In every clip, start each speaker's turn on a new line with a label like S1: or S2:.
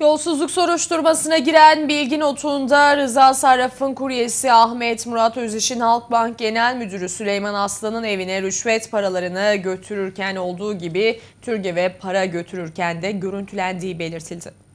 S1: Yolsuzluk soruşturmasına giren bilgi notunda Rıza Sarraf'ın kuryesi Ahmet Murat Öziş'in Halkbank Genel Müdürü Süleyman Aslan'ın evine rüşvet paralarını götürürken olduğu gibi Türgev'e para götürürken de görüntülendiği belirtildi.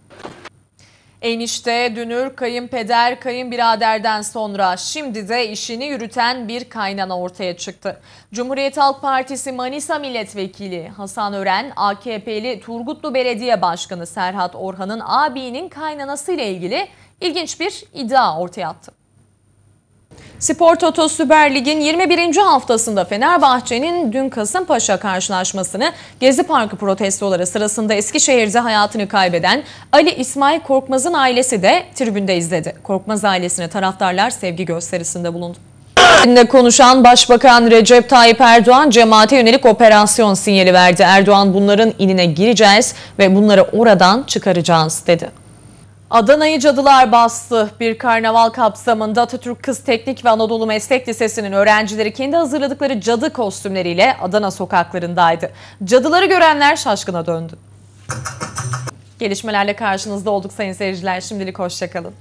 S1: Enişte, dünür, kayınpeder, kayınbiraderden sonra şimdi de işini yürüten bir kaynana ortaya çıktı. Cumhuriyet Halk Partisi Manisa Milletvekili Hasan Ören, AKP'li Turgutlu Belediye Başkanı Serhat Orhan'ın abinin kaynanası ile ilgili ilginç bir iddia ortaya attı. Spor Toto Süper Lig'in 21. haftasında Fenerbahçe'nin dün Kasımpaşa karşılaşmasını Gezi Parkı protestoları sırasında Eskişehir'de hayatını kaybeden Ali İsmail Korkmaz'ın ailesi de tribünde izledi. Korkmaz ailesine taraftarlar sevgi gösterisinde bulundu. Tribünde konuşan Başbakan Recep Tayyip Erdoğan cemaate yönelik operasyon sinyali verdi. Erdoğan bunların inine gireceğiz ve bunları oradan çıkaracağız dedi. Adana'yı cadılar bastı. Bir karnaval kapsamında Atatürk Kız Teknik ve Anadolu Meslek Lisesi'nin öğrencileri kendi hazırladıkları cadı kostümleriyle Adana sokaklarındaydı. Cadıları görenler şaşkına döndü. Gelişmelerle karşınızda olduk sayın seyirciler. Şimdilik hoşçakalın.